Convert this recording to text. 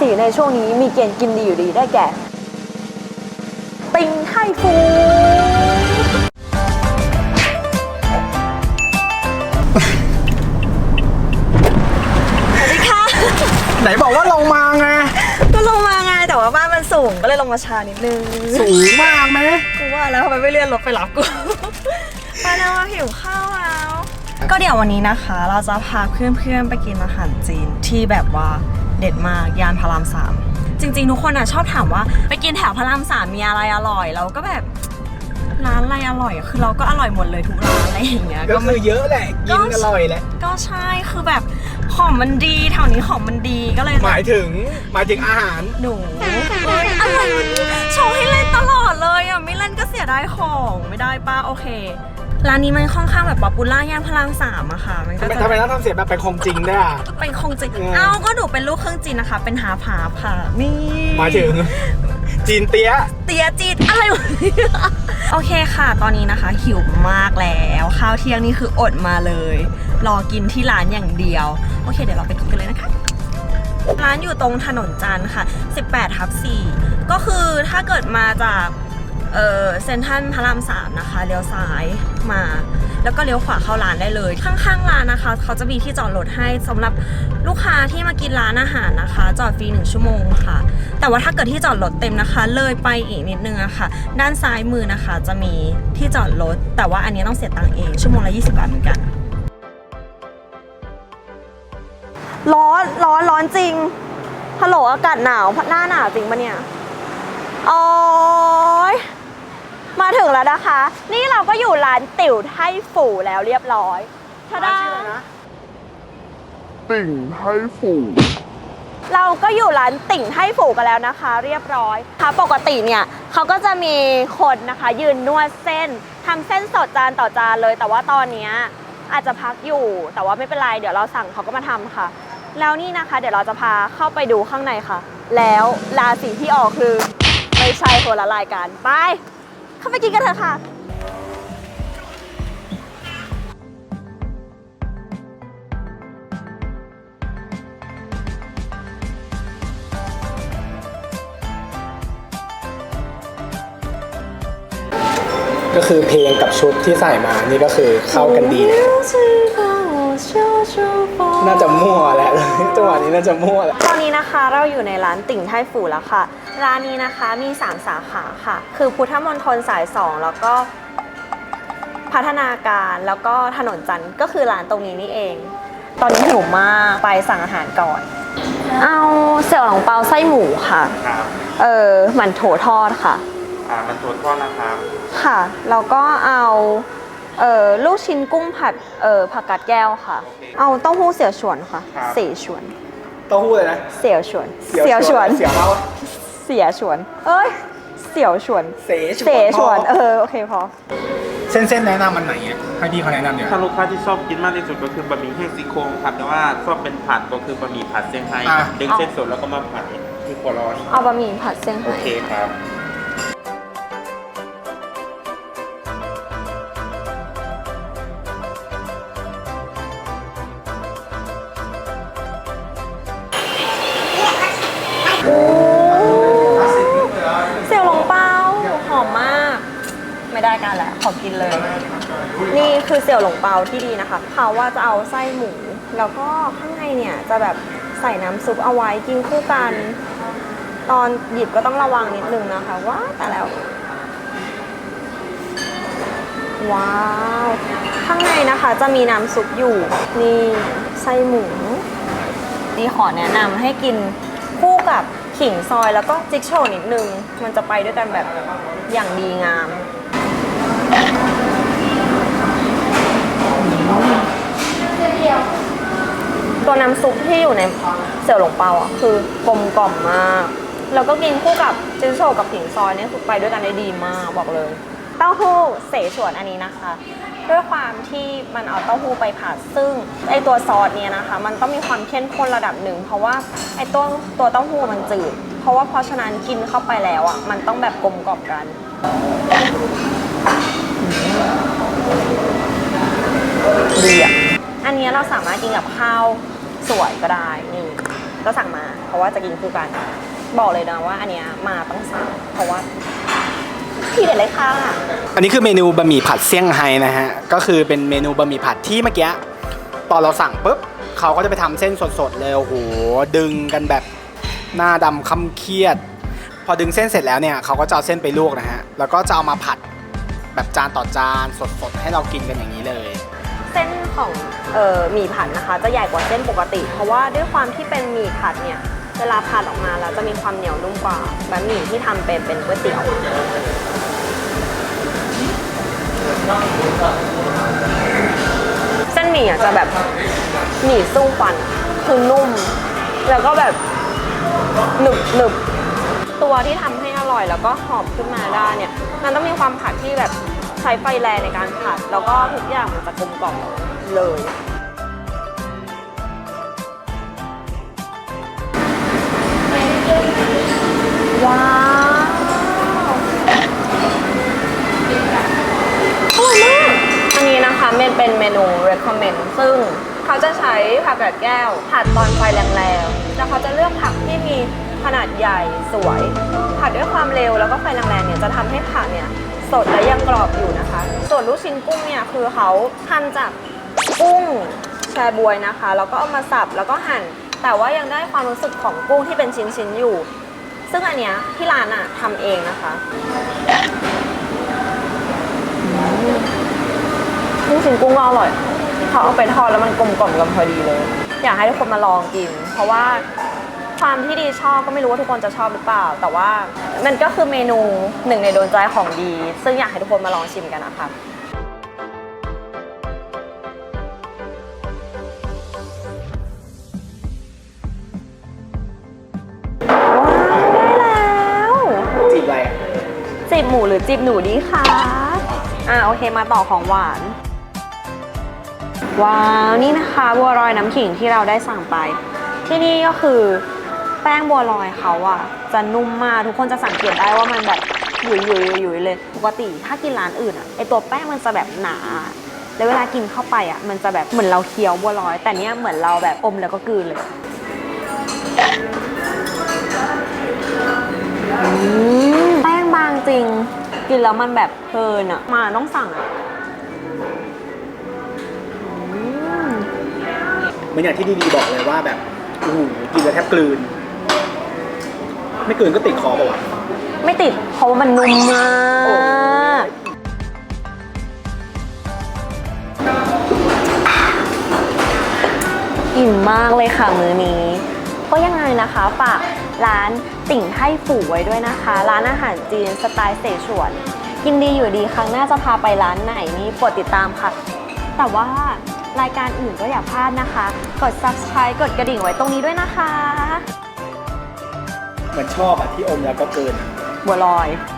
ศีในช่วงนี้มีเกณฑ์กินดีอยู่ดีได้แก่ ติงไทฟูไหนบอกว่าลงมาไง ก็ลงมาไงแต่ว่าบ้านมันสูงก็เลยลงมาช้านิดนึง สูงมากไหมกูว่าแล้วทำไมไม่เลื่อนรถไปรับกูไปแล้วอะหิวข้าวแล้ว ก็เดี๋ยววันนี้นะคะ เราจะพาเพื่อนๆไปกินอาหารจีนที่แบบว่า เด็ดมากย่านพระรามสามจริง ๆ ทุกคนอะชอบถามว่า ไปกินแถวพระรามสามมีอะไรอร่อย เราก็แบบร้านอะไรอร่อยอะคือเราก็อร่อยหมดเลยทุกร้านอะไรอย่างเงี้ยก็ก็คืไม่ อเยอะแหละ กินอร่อยแหละ ก็ใช่คือแบบของมันดีแถวนี้ของมันดีก็เลยหมายถึงหมายถึงอาหาร หนูเอ้ยอะไรวะเนี่ยโชว์ให้เล่นตลอดเลยอะไม่เล่นก็เสียดายของไม่ได้ป้าโอเค ร้านนี้มันค่อนข้างแบบป๊อปปูล่าย่านพระรามสามอะค่ะ มันก็ทำไมจะทำไมต้องทำเสียงแบบเป็นคงจริงด้วยอะ เป็นคงจีนอืมเอ้าก็หนูเป็นลูกครึ่งจีนนะคะ เป็นหาผาค่ะนี่หมายถึง จีนเตี้ย เตียจีนอะไรวะเนี่ยโอเคค่ะ ตอนนี้นะคะ หิวมากแล้วข้าวเที่ยงนี่คืออดมาเลย รอกินที่ร้านอย่างเดียว โอเค เดี๋ยวเราไปกินกันเลยนะคะ ร้านอยู่ตรงถนนจันทร์ค่ะ 18ทับ4ก็คือถ้าเกิดมาจาก เออเซนทรัลพระรามสามนะคะเลี้ยวซ้ายมา แล้วก็เลี้ยวขวาเข้าร้านได้เลย ข้างๆร้านนะคะ เขาจะมีที่จอดรถให้สำหรับลูกค้าที่มากินร้านอาหารนะคะ จอดฟรีหนึ่งชั่วโมงค่ะ แต่ว่าถ้าเกิดที่จอดรถเต็มนะคะ เลยไปอีกนิดนึงอะค่ะ ด้านซ้ายมือนะคะจะมีที่จอดรถแต่ว่าอันนี้ต้องเสียตังค์เองชั่วโมงละ20บาทเหมือนกันร้อนร้อนร้อนจริงฮัลโหลอากาศหนาวหน้าหนาวจริงปะเนี่ยโอ้ย มาถึงแล้วนะคะ นี่เราก็อยู่ร้านติ๋วไทฝูแล้วเรียบร้อยทาดาติ่งให้ฝูงเราก็อยู่ร้านติ่งไทฝูกันแล้วนะคะ เรียบร้อยค่ะปกติเนี่ยเขาก็จะมีคนนะคะ ยืนนวดเส้นทำเส้นสดจานต่อจานเลย แต่ว่าตอนเนี้ยอาจจะพักอยู่ แต่ว่าไม่เป็นไรเดี๋ยวเราสั่งเขาก็มาทำค่ะ แล้วนี่นะคะ เดี๋ยวเราจะพาเข้าไปดูข้างในค่ะ แล้วราศีที่ออกคือไม่ใช่คนละรายการไปเข้า ไปกินกันเถอะค่ะ ก็คือเพลงกับชุดที่ใส่มานี่ก็คือเข้ากันดีเลย น่าจะมั่วแหละจังหวะนี้น่าจะมั่วแหละตอนนี้นะคะเราอยู่ในร้านติ่งไทฝูแล้วค่ะ ร้านนี้นะคะมี 3 สาขาค่ะ คือพุทธมณฑลสาย 2 แล้วก็พัฒนาการแล้วก็ถนนจันทร์ก็คือร้านตรงนี้นี่เอง ตอนนี้หิวมากไปสั่งอาหารก่อน เอาเสี่ยวหลงเปาไส้หมูค่ะ ครับเออหมั่นโถทอดค่ะ อ่ามันตัวทอดนะครับ ค่ะแล้วก็เอา เอ่อลูกชิ้นกุ้งผัดเอ่อผักกาดแก้วค่ะ เอาเต้าหู้เสี่ยวฉวนค่ะ ครับ เสี่ยวฉวน เต้าหู้เลยนะเสี่ยวฉวน เสียวฉวนเสี่ยวเสียวฉวน เอ้ย เสี่ยวฉวนเสฉวนเสฉวน เออ โอเคพอ เส้นเส้นๆแนะนำมันไหนอะให้พี่เขาแนะนำเดี๋ยวถ้าลูกค้าที่ชอบกินมากที่สุดก็คือบะหมี่แห้งซี่โครงครับแต่ว่าชอบเป็นผัดก็คือบะหมี่ผัดเซี่ยงไฮ้ครับดึงเส้นสดแล้วก็มาผัดที่ครัวร้อน เอาบะหมี่ผัดเส้นโอไฮ้เคครับ ไม่ได้การแล้วขอกินเลย นี่คือเสี่ยวหลงเปาที่ดีนะคะเขาว่าจะเอาไส้หมู แล้วก็ข้างในเนี่ยจะแบบใส่น้ำซุปเอาไว้กินคู่กัน ตอนหยิบก็ต้องระวังนิดนึงนะคะว้าแต่แล้ว ว้าว ข้างในนะคะจะมีน้ำซุปอยู่ นี่ไส้หมูดีขอแนะนำให้กินคู่กับขิงซอยแล้วก็จิ๊กโชว์นิดนึง มันจะไปด้วยกันแบบอย่างดีงาม ตัวน้ำซุปที่อยู่ในเสี่ยวหลงเปาอะคือกลมกล่อมมาก แล้วก็กินคู่กับจิ๊กโชกับขิงซอยเนี่ยคือไปด้วยกันได้ดีมากบอกเลย เต้าหู้เสฉวนอันนี้นะคะ ด้วยความที่มันเอาเต้าหู้ไปผัดซึ่งไอตัวซอสเนี่ยนะคะ มันต้องมีความเข้มข้นระดับหนึ่งเพราะว่าไอตัวตัวเต้าหู้มันจืด เพราะว่าเพราะฉะนั้นกินเข้าไปแล้วอะมันต้องแบบกลมกล่อมกันดีอะ อันนี้เราสามารถกินกับข้าวสวยก็ได้นี่ก็สั่งมา เพราะว่าจะกินคู่กัน บอกเลยนะว่าอันเนี้ยมาต้องสั่งเพราะว่าที่เด็ดเลยค่ะอันนี้คือเมนูบะหมี่ผัดเซี่ยงไฮ้นะฮะก็คือเป็นเมนูบะหมี่ผัดที่เมื่อกี้ตอนเราสั่งปุ๊บเขาก็จะไปทำเส้นสดๆเลยโอ้โหดึงกันแบบหน้าดำคำเครียด พอดึงเส้นเสร็จแล้วเนี่ยเขาก็จะเอาเส้นไปลวกนะฮะแล้วก็จะเอามาผัดแบบจานต่อจานสดๆให้เรากินกันอย่างนี้เลย เส้น ของเอ่อหมี่ผัดนะคะ จะใหญ่กว่าเส้นปกติ เพราะว่าด้วยความที่เป็นหมี่ผัดเนี่ยเวลาผัดออกมาแล้วจะมีความเหนียวนุ่มกว่าบะหมี่ที่ทำเป็นเป็นก๋วยเตี๋ยวเส้นหมี่อะจะแบบหมี่สู้ฟันคือนุ่ม แล้วก็แบบหนึบหนึบตัวที่ทำให้อร่อยแล้วก็หอมขึ้นมาได้เนี่ยมันต้องมีความผัดที่แบบใช้ไฟแรงในการผัด แล้วก็ทุกอย่างมันจะกลมกล่อม เลย ว้าวอร่อยมากอันนี้นะคะมันเป็นเมนู recommend ซึ่งเขาจะใช้ผักกาดแก้วผัดตอนไฟแรงๆ แล้วเขาจะเลือกผักที่มีขนาดใหญ่สวย ผัดด้วยความเร็วแล้วก็ไฟแรงๆเนี่ยจะทำให้ผักเนี่ยสดและยังกรอบอยู่นะคะ ส่วนลูกชิ้นกุ้งเนี่ยคือเขาทำจาก กุ้งแชบวยนะคะ แล้วก็เอามาสับแล้วก็หั่น แต่ว่ายังได้ความรู้สึกของกุ้งที่เป็นชิ้นๆอยู่ ซึ่งอันเนี้ยที่ร้านอะทำเองนะคะลูกชิ้นกุ้งก็อร่อยเขาเอาไปทอดแล้วมันกลมกล่อมกันพอดีเลย อยากให้ทุกคนมาลองกิน เพราะว่าความที่ดีชอบก็ไม่รู้ว่าทุกคนจะชอบหรือเปล่า แต่ว่ามันก็คือเมนูหนึ่งในโดนใจของดี ซึ่งอยากให้ทุกคนมาลองชิมกันนะคะ จีบหมูหรือจีบหนูดีคะอ่าโอเคมาต่อของหวาน ว้าวนี่นะคะบัวลอยน้ำขิงที่เราได้สั่งไป ที่นี่ก็คือแป้งบัวลอยเขาอะจะนุ่มมากทุกคนจะสังเกตได้ว่ามันแบบหยุยหยุยหยุยเลยปกติถ้ากินร้านอื่นอะไอตัวแป้งมันจะแบบหนา แล้วเวลากินเข้าไปอะมันจะแบบเหมือนเราเคี้ยวบัวลอย แต่เนี้ยเหมือนเราแบบอมแล้วก็กลืนเลยอืม จริง กินแล้วมันแบบเพลินอะมาต้องสั่งอะอืมเหมือนอย่างที่ดีๆบอกเลยว่าแบบโอ้โหกินแล้วแทบกลืน ไม่กลืนก็ติดคอเปล่าวะไม่ติดเพราะว่ามันนุ่มมากอิ่มมากเลยค่ะมื้อนี้ ก็ยังไงนะคะฝากร้าน ติ่งไทฝูไว้ด้วยนะคะ ร้านอาหารจีนสไตล์เสฉวน กินดีอยู่ดีครั้งหน้าจะพาไปร้านไหนนี่โปรดติดตามค่ะ แต่ว่ารายการอื่นก็อย่าพลาดนะคะ กด subscribe กดกระดิ่งไว้ตรงนี้ด้วยนะคะเหมือนชอบอะที่อมแล้วก็เกินบัวลอยอ